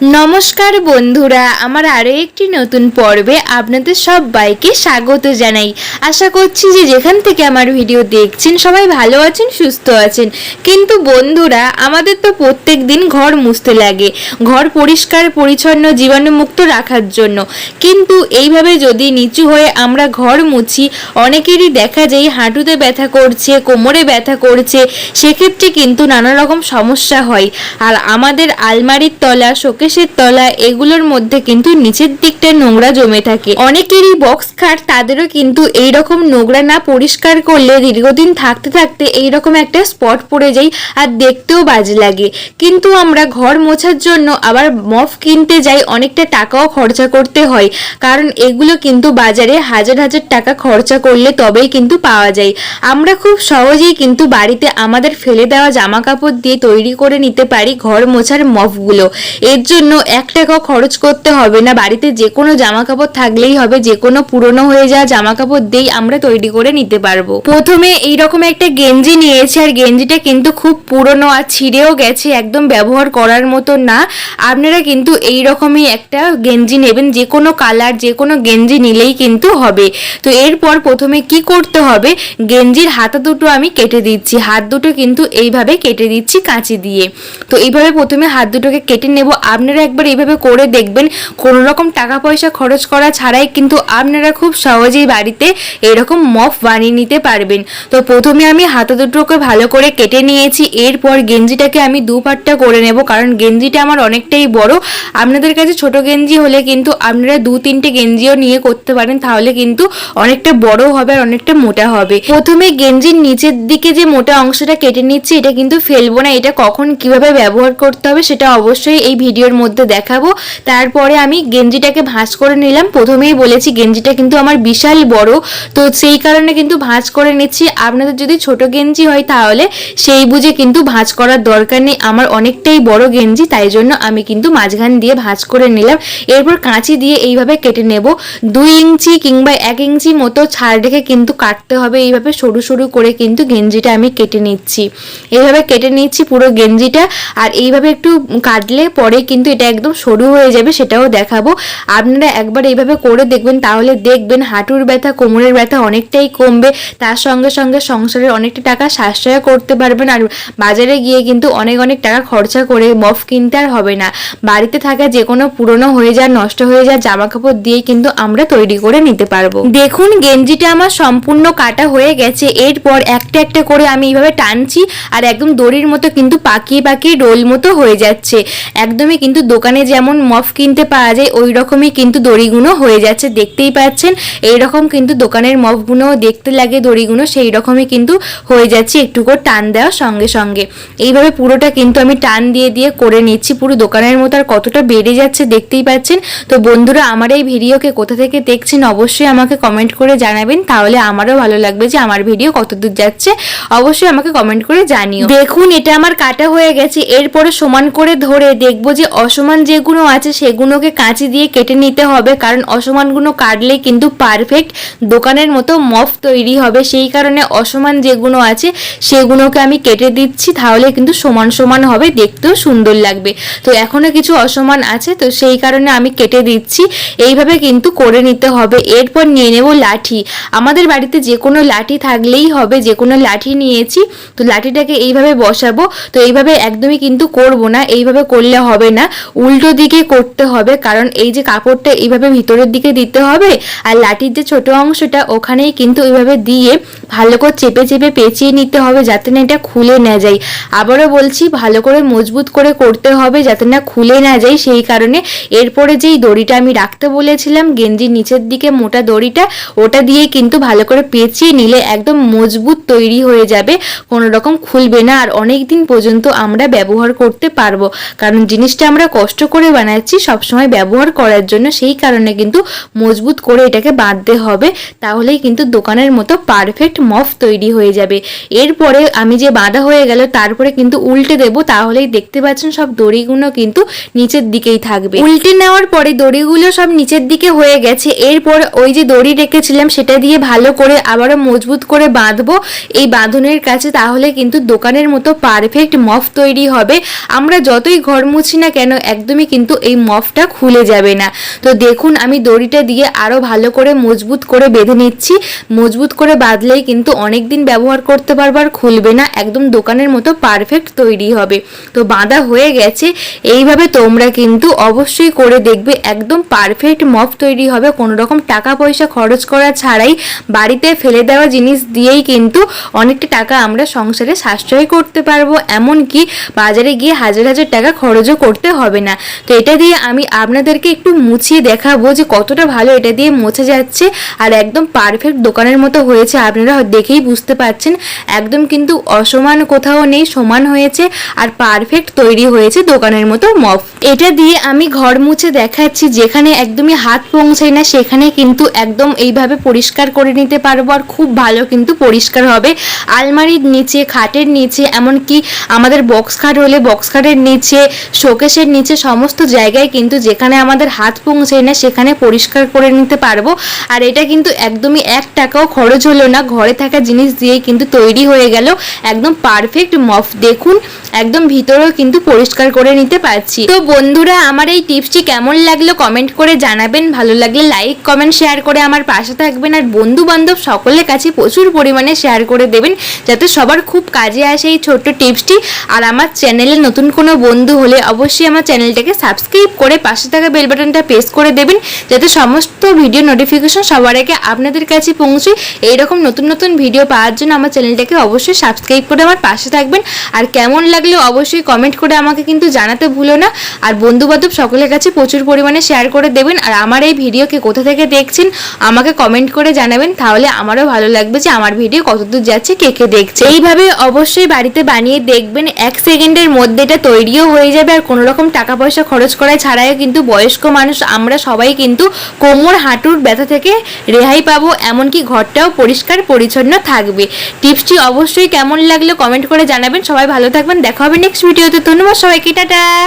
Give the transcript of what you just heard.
নমস্কার বন্ধুরা, আমার আরও একটি নতুন পর্বে আপনাদের সবাইকে স্বাগত জানাই। আশা করছি যে যেখান থেকে আমার ভিডিও দেখছেন, সবাই ভালো আছেন, সুস্থ আছেন। কিন্তু বন্ধুরা, আমাদের তো প্রত্যেক দিন ঘর মুছতে লাগে, ঘর পরিষ্কার, পরিচ্ছন্ন, জীবাণুমুক্ত রাখার জন্য। কিন্তু এইভাবে যদি নিচু হয়ে আমরা ঘর মুছি, অনেকেরই দেখা যায় হাঁটুতে ব্যথা করছে, কোমরে ব্যথা করছে, সেক্ষেত্রে কিন্তু নানা রকম সমস্যা হয়। আর আমাদের আলমারির তলা শোকেশের তলা এগুলোর মধ্যে কিন্তু নিচের দিকটা নোংরা জমে থাকে। অনেকেরই বক্স খাট, তাদেরও কিন্তু এই রকম নোংরা না পরিষ্কার করলে দীর্ঘদিন থাকতে থাকতে এই রকম একটা স্পট পড়ে যায় আর দেখতেও বাজে লাগে। কিন্তু আমরা ঘর মোছার জন্য আবার মফ কিনতে যাই, অনেকটা টাকাও খরচা করতে হয়। কারণ এগুলো কিন্তু বাজারে হাজার হাজার টাকা খরচা করলে তবেই কিন্তু পাওয়া যায়। আমরা খুব সহজেই কিন্তু বাড়িতে আমাদের ফেলে দেওয়া জামা কাপড় দিয়ে তৈরি করে নিতে পারি ঘর মোছার মফগুলো এর জন্য এক টাকাও খরচ করতে হবে না। বাড়িতে যে কোনো জামা কাপড় থাকলেই হবে যে কোনো পুরনো হয়ে যাওয়া জামা কাপড় দিয়েই আমরা তৈরি করে নিতে পারব। প্রথমে এইরকম একটা গেঞ্জি নিয়েছি, আর গেঞ্জিটা কিন্তু খুব পুরনো আর ছিঁড়েও গেছে, একদম ব্যবহার করার মতো না। আপনারা কিন্তু এই রকমই একটা গেঞ্জি নেবেন যে কোনো কালার যে কোনো গেঞ্জি নিলেই কিন্তু হবে। তো এরপর প্রথমে কি করতে হবে? গেঞ্জির হাতা দুটো আমি কেটে দিচ্ছি, হাত দুটো কিন্তু এইভাবে কেটে দিচ্ছি কাঁচি দিয়ে। তো এইভাবে প্রথমে হাত দুটোকে কেটে নেব। আপনারা একবার এইভাবে করে দেখবেন। কোনো রকম টাকা পয়সা খরচ করা ছাড়াই কিন্তু আপনারা খুব সহজেই বাড়িতে এরকম মফ বানিয়ে নিতে পারবেন। তো প্রথমে আমি হাতা দুটোকে ভালো করে কেটে নিয়েছি। এরপর গেঞ্জিটাকে আমি দু পাটটা করে নেব, কারণ গেঞ্জিটা আমার অনেকটাই বড়। আপনাদের কাছে ছোট গেঞ্জি হলে কিন্তু আপনারা দু তিনটে গেঞ্জিও নিয়ে করতে পারেন, তাহলে কিন্তু অনেকটা বড় হবে আর অনেকটা মোটা হবে। প্রথমে গেঞ্জির নিচের দিকে যে মোটা অংশটা কেটে নিচ্ছি, এটা কিন্তু ফেলব না। এটা কখন কীভাবে ব্যবহার করতে হবে সেটা অবশ্যই এই ভিডিওর মধ্যে দেখাবো। তারপরে আমি গেঞ্জিটাকে ভাঁজ করে নিলাম। প্রথমেই বলেছি গেঞ্জিটা কিন্তু আমার বিশাল বড়। তো সেই কারণে কিন্তু ভাঁজ করে নিচ্ছি। আপনাদের যদি ছোট গেঞ্জি হয় তাহলে সেই বুঝে কিন্তু ভাঁজ করার দরকার নেই। আমার অনেকটাই বড় গেঞ্জি, তাই জন্য আমি কিন্তু মাঝখান দিয়ে ভাঁজ করে নিলাম। এরপর কাঁচি দিয়ে এইভাবে কেটে নেব। দুই ইঞ্চি কিংবা এক ইঞ্চি মতো ছাড় রেখে কিন্তু কাটতে হবে। এইভাবে সরু সরু করে কিন্তু গেঞ্জিটা আমি কেটে নিচ্ছি। এইভাবে কেটে নিচ্ছি পুরো গেঞ্জিটা। আর এইভাবে একটু কাটলে পরে কিন্তু এটা একদম সরু হয়ে যাবে, সেটাও দেখাবো। আপনারা একবার এইভাবে করে দেখবেন, তাহলে দেখবেন হাঁটুর ব্যথা, কোমরের ব্যথা অনেকটাই কমবে। তার সঙ্গে সঙ্গে সংসারের অনেকটা টাকা সাশ্রয় করতে পারবেন আর বাজারে গিয়ে কিন্তু অনেক অনেক টাকা খরচা করে মফ কিনতে আর হবে না। বাড়িতে থাকা যে কোনো পুরনো হয়ে যায় নষ্ট হয়ে যায় জামা কাপড় দিয়েই কিন্তু আমরা তৈরি করে নিতে পারব। দেখুন, গেঞ্জিটা আমার সম্পূর্ণ কাটা হয়ে গেছে। এরপর একটা একটা করে আমি এইভাবে টানছি আর একদম দড়ির মতো কিন্তু পাকিয়ে পাকিয়ে রোল মতো হয়ে যাচ্ছে। একদমই কিন্তু দোকানে যেমন মফ কিনতে পাওয়া যায় ওই রকমই কিন্তু দড়িগুলো হয়ে যাচ্ছে। দেখতেই পাচ্ছেন, এইরকম কিন্তু দোকানের মফগুলো দেখতে লাগে দড়িগুলো সেই রকমই কিন্তু হয়ে যাচ্ছে একটু করে টান দেওয়ার সঙ্গে সঙ্গে। এইভাবে পুরোটা কিন্তু আমি টান দিয়ে দিয়ে করে নিচ্ছি, পুরো দোকানের মতো আর কতটা বেড়ে যাচ্ছে দেখতেই পাচ্ছেন। তো বন্ধুরা, আমার এই ভিডিওকে কোথা থেকে দেখছেন অবশ্যই আমাকে কমেন্ট করে জানাবেন, তাহলে আমারও ভালো লাগবে যে আমার ভিডিও কত দূর যাচ্ছে। অবশ্যই আমাকে কমেন্ট করে জানিও। দেখুন, এটা আমার কাটা হয়ে গেছে, এরপরে সমান করে ধরে দেখব যে অসমান যেগুলো আছে সেগুলোকে কাঁচি দিয়ে কেটে নিতে হবে, কারণ অসমানগুলো কাটলে কিন্তু পারফেক্ট দোকানের মতো মফ তৈরি হবে। সেই কারণে অসমান যেগুলো আছে সেগুলোকে আমি কেটে দিচ্ছি, তাহলে কিন্তু সমান সমান হবে, দেখতেও সুন্দর লাগবে। তো এখনও কিছু অসমান আছে, তো সেই কারণে আমি কেটে দিচ্ছি। এইভাবে কিন্তু করে নিতে হবে। এরপর নিয়ে নেব লাঠি। আমাদের বাড়িতে যে কোনো লাঠি থাকলেই হবে, যে কোনো লাঠি নিয়েছি। তো লাঠিটাকে এইভাবে বসাবো, তো এইভাবে একদমই কিন্তু করব না, এইভাবে করলে হবে না। উল্টো দিকে করতে হবে, কারণ এই যে কাপড়টা এইভাবে ভিতরের দিকে দিতে হবে আর লাঠির যে ছোট অংশটা ওখানেই কিন্তু এইভাবে দিয়ে ভালো করে চেপে চেপে পেঁচিয়ে নিতে হবে যাতে না এটা খুলে না যায়। আবারও বলছি, ভালো করে মজবুত করে করতে হবে যাতে না খুলে না যায়। সেই কারণে এরপরে যেই দড়িটা আমি রাখতে বলেছিলাম, গেঞ্জির নিচের দিকে মোটা দড়িটা, ওটা দিয়ে কিন্তু ভালো করে পেঁচিয়ে নিলে একদম মজবুত তৈরি হয়ে যাবে। কোনো রকম খুলবে না আর অনেক দিন পর্যন্ত আমরা ব্যবহার করতে পারব। কারণ জিনিসটা আমরা কষ্ট করে বানাচ্ছি, সবসময় ব্যবহার করার জন্য। সেই কারণে কিন্তু মজবুত করে এটাকে বাঁধতে হবে। তাহলেই কিন্তু দোকানের মতো পারফেক্ট মফ তৈরি হয়ে যাবে। এরপরে আমি যে বাঁধা হয়ে গেল, তারপরে কিন্তু উল্টে দেব, তাহলেই দেখতে পাচ্ছেন সব দড়িগুলো কিন্তু নিচের দিকেই থাকবে। উল্টে নেওয়ার পরে দড়িগুলো সব নিচের দিকে হয়ে গেছে। এরপর ওই যে দড়ি রেখেছিলাম, সেটা দিয়ে ভালো করে আবারও মজবুত করে বাঁধবো। এই বাঁধনের কাছে তাহলে কিন্তু দোকানের মতো পারফেক্ট মফ তৈরি হবে। আমরা যতই ঘর মুছি না কেন, একদমই কিন্তু এই মফটা খুলে যাবে না। তো দেখুন, আমি দড়িটা দিয়ে আরও ভালো করে মজবুত করে বেঁধে নিচ্ছি। মজবুত করে বাঁধলেই কিন্তু অনেক দিন ব্যবহার করতে পারব আর খুলবে না, একদম দোকানের মতো পারফেক্ট তৈরি হবে। তো বাঁধা হয়ে গেছে, এইভাবে তোমরা কিন্তু অবশ্যই করে দেখবে, একদম পারফেক্ট মফ তৈরি হবে কোনো রকম টাকা পয়সা খরচ করা ছাড়াই বাড়িতে ফেলে দেওয়া জিনিস দিয়েই কিন্তু অনেকটা টাকা আমরা সংসারে সাশ্রয় করতে পারব, এমনকি বাজারে গিয়ে হাজার হাজার টাকা খরচও করতে হবে না। তো এটা দিয়ে আমি আপনাদেরকে একটু মুছিয়ে দেখাবো যে কতটা ভালো এটা দিয়ে মোছা যাচ্ছে, আর একদম পারফেক্ট দোকানের মতো হয়েছে, আপনারা দেখেই বুঝতে পারছেন, একদম কিন্তু অসমান কোথাও নেই, সমান হয়েছে আর পারফেক্ট তৈরি হয়েছে দোকানের মতো মফ। এটা দিয়ে আমি ঘর মুছে দেখাচ্ছি, যেখানে একদমই হাত পৌঁছায় না, সেখানে কিন্তু একদম এইভাবে পরিষ্কার করে নিতে পারব আর খুব ভালো কিন্তু পরিষ্কার হবে। আলমারির নিচে, খাটের নিচে, এমনকি আমাদের বক্স খাট হলে বক্স খাটের নিচে শোকেশের নিচে সমস্ত জায়গায় কিন্তু যেখানে আমাদের হাত পৌঁছায় না, সেখানে পরিষ্কার করে নিতে পারব। আর এটা কিন্তু একদমই এক টাকাও খরচ হলো না, ঘরে থাকা জিনিস দিয়েই কিন্তু তৈরি হয়ে গেল। একদম পারফেক্ট মফ দেখুন, একদম ভিতরেও কিন্তু পরিষ্কার করে নিতে পারছি। তো বন্ধুরা, আমার এই টিপসটি কেমন লাগল কমেন্ট করে জানাবেন। ভালো লাগলে লাইক, কমেন্ট, শেয়ার করে আমার পাশে থাকবেন। আর বন্ধু বান্ধব সকলের কাছে প্রচুর পরিমাণে শেয়ার করে দেবেন, যাতে সবার খুব কাজে আসে এই ছোট্ট টিপসটি। আর আমার চ্যানেলে নতুন কোনো বন্ধু হলে অবশ্যই আমার চ্যানেলটাকে সাবস্ক্রাইব করে পাশে থাকা বেল বাটনটা প্রেস করে দেবেন, যাতে সমস্ত ভিডিও নোটিফিকেশন সবার আগে আপনাদের কাছে পৌঁছে। এইরকম নতুন নতুন ভিডিও পাওয়ার জন্য আমার চ্যানেলটাকে অবশ্যই সাবস্ক্রাইব করে আমার পাশে থাকবেন। আর কেমন লাগলে অবশ্যই কমেন্ট করে আমাকে কিন্তু জানাতে ভুলো না। আর বন্ধু বান্ধব সকলের কাছে প্রচুর পরিমাণে শেয়ার করে দেবেন। আর আমার এই ভিডিওকে কোথা থেকে দেখছেন, আমাকে কমেন্ট করে জানাবেন। তাহলে আমারও ভালো লাগবে যে আমার ভিডিও কতদূর যাচ্ছে, কে কে দেখছে। এইভাবে অবশ্যই বাড়িতে বানিয়ে দেখবেন। এক সেকেন্ডের মধ্যে এটা তৈরিও হয়ে যাবে। আর কোনো রকম টাকা পয়সা খরচ করা ছাড়াই কিন্তু বয়স্ক মানুষ, আমরা সবাই কিন্তু কোমর হাঁটুর ব্যথা থেকে রেহাই পাবো। এমনকি ঘরটাও পরিষ্কার, পরিচ্ছন্ন থাকবে। টিপসটি অবশ্যই কেমন লাগল কমেন্ট করে জানাবেন। সবাই ভালো থাকবেন। দেখা হবে নেক্সট ভিডিওতে ধন্যবাদ সবাইকে। টাটা!